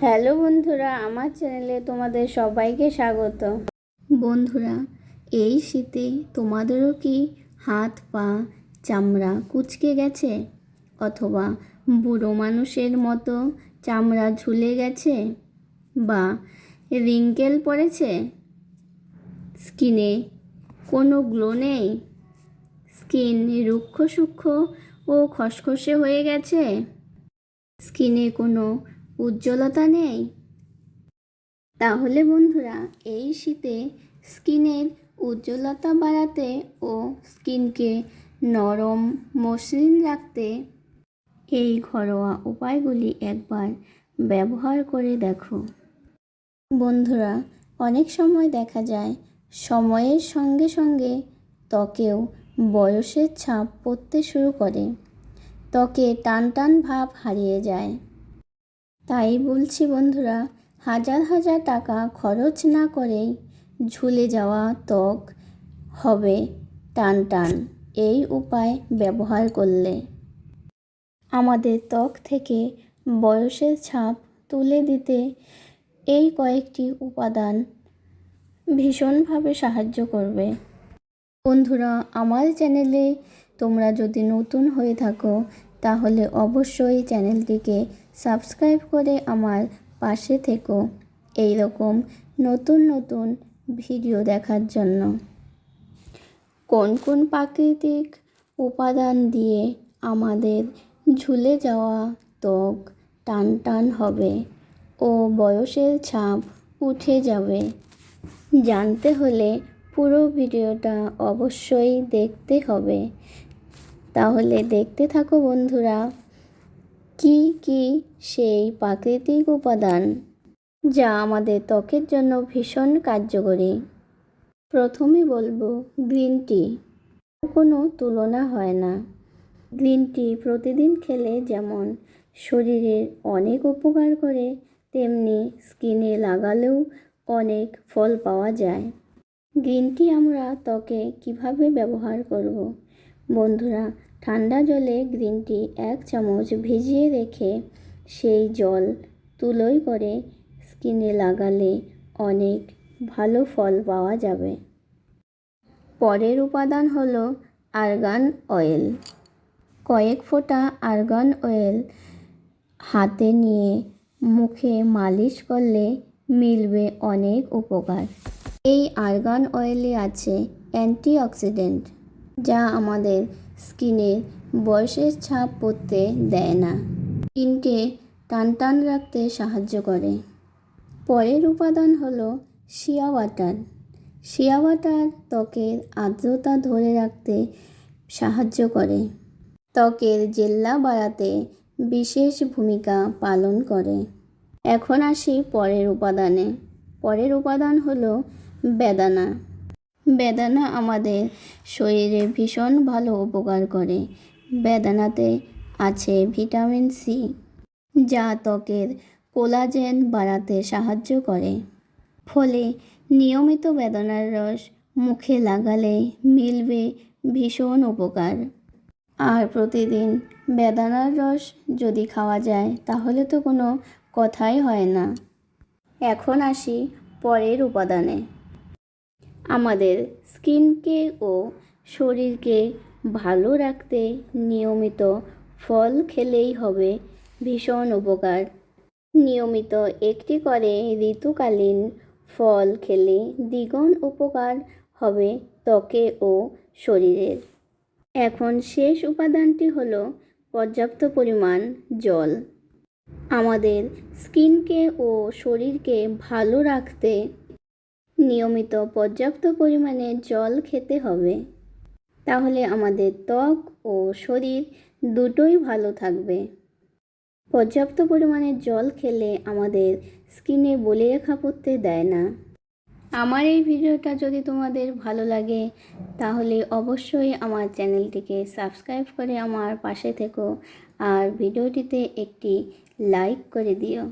Hello বন্ধুরা, আমার চ্যানেলে তোমাদের সবাইকে স্বাগত। বন্ধুরা, এই শীতে তোমাদেরও কি হাত পা চামড়া কুচকে গেছে? অথবা বুড়ো মানুষের মতো চামড়া ঝুলে গেছে? বা রিঙ্কেল পড়েছে? স্কিনে কোনো গ্লো নেই? স্কিন রুক্ষ সূক্ষ্ম ও খসখসে হয়ে গেছে? স্কিনে কোনো উজ্জ্বলতা নেই? তাহলে বন্ধুরা, এই শীতে স্কিনের উজ্জ্বলতা বাড়াতে ও স্কিনকে নরম মসৃণ রাখতে এই ঘরোয়া উপায়গুলি একবার ব্যবহার করে দেখো। বন্ধুরা, অনেক সময় দেখা যায়, সময়ের সঙ্গে সঙ্গে ত্বকেও বয়সের ছাপ পড়তে শুরু করে। ত্বকে টান টান ভাব হারিয়ে যায়। তাই বলছি বন্ধুরা, হাজার হাজার টাকা খরচ না করেই ঝুলে যাওয়া ত্বক হবে টান টান। এই উপায় ব্যবহার করলে। আমাদের ত্বক থেকে বয়সের ছাপ তুলে দিতে এই কয়েকটি উপাদান ভীষণভাবে সাহায্য করবে। বন্ধুরা, আমার চ্যানেলে তোমরা যদি নতুন হয়ে থাকো, তাহলে অবশ্যই চ্যানেলটিকে সাবস্ক্রাইব করে আমার পাশে থেকো। এই রকম নতুন নতুন ভিডিও দেখার জন্য। কোন কোন প্রাকৃতিক উপাদান দিয়ে আমাদের ঝুলে যাওয়া ত্বক টান টান হবে ও বয়সের ছাপ উঠে যাবে? জানতে হলে পুরো ভিডিওটা অবশ্যই দেখতে হবে। তাহলে দেখতে থাকো বন্ধুরা। কি কি সেই প্রাকৃতিক উপাদান যা আমাদের ত্বকের জন্য ভীষণ কার্যকরী? প্রথমে বলব গ্রিন টি। কোনো তুলনা হয় না। গ্রিন টি প্রতিদিন খেলে যেমন শরীরের অনেক উপকার করে, তেমনি স্কিনে লাগালেও অনেক ফল পাওয়া যায়। গ্রিন টি আমরা ত্বকে কীভাবে ব্যবহার করব? বন্ধুরা, ঠান্ডা জলে গ্রিন টি এক চামচ ভিজিয়ে রেখে সেই জল তুলোই করে স্কিনে লাগালে অনেক ভালো ফল পাওয়া যাবে। পরের উপাদান হলো আর্গান অয়েল। কয়েক ফোঁটা আর্গান অয়েল হাতে নিয়ে মুখে মালিশ করলে মিলবে অনেক উপকার। এই আর্গান অয়েলে আছে অ্যান্টিঅক্সিডেন্ট। যা আমাদের স্কিনের বয়সের ছাপ পড়তে দেয় না। স্কিনকে টান টান রাখতে সাহায্য করে। পরের উপাদান হলো শিয়া ওয়াটার। শিয়া ওয়াটার ত্বকের আর্দ্রতা ধরে রাখতে সাহায্য করে। ত্বকের জেল্লা বাড়াতে বিশেষ ভূমিকা পালন করে। এখন আসি পরের উপাদানে। পরের উপাদান হলো বেদানা। বেদানা আমাদের শরীরে ভীষণ ভালো উপকার করে। বেদানাতে আছে ভিটামিন সি, যা ত্বকের কোলাজেন বাড়াতে সাহায্য করে। ফলে নিয়মিত বেদনার রস মুখে লাগালে মিলবে ভীষণ উপকার। আর প্রতিদিন বেদানার রস যদি খাওয়া যায়, তাহলে তো কোনো কথাই হয় না। এখন আসি পরের উপাদানে। আমাদের স্কিনকে ও শরীরকে ভালো রাখতে নিয়মিত ফল খেলেই হবে ভীষণ উপকার। নিয়মিত একটি করে ঋতুকালীন ফল খেলে দ্বিগুণ উপকার হবে ত্বকে ও শরীরের। এখন শেষ উপাদানটি হলো পর্যাপ্ত পরিমাণ জল। আমাদের স্কিনকে ও শরীরকে ভালো রাখতে নিয়মিত পর্যাপ্ত পরিমাণে জল খেতে হবে। তাহলে আমাদের ত্বক ও শরীর দুটোই ভালো থাকবে। পর্যাপ্ত পরিমাণে জল খেলে আমাদের স্কিনে বলে রেখা পড়তে দেয় না। আমার এই ভিডিওটা যদি তোমাদের ভালো লাগে, তাহলে অবশ্যই আমার চ্যানেলটিকে সাবস্ক্রাইব করে আমার পাশে থেকো আর ভিডিওটিতে একটি লাইক করে দিও।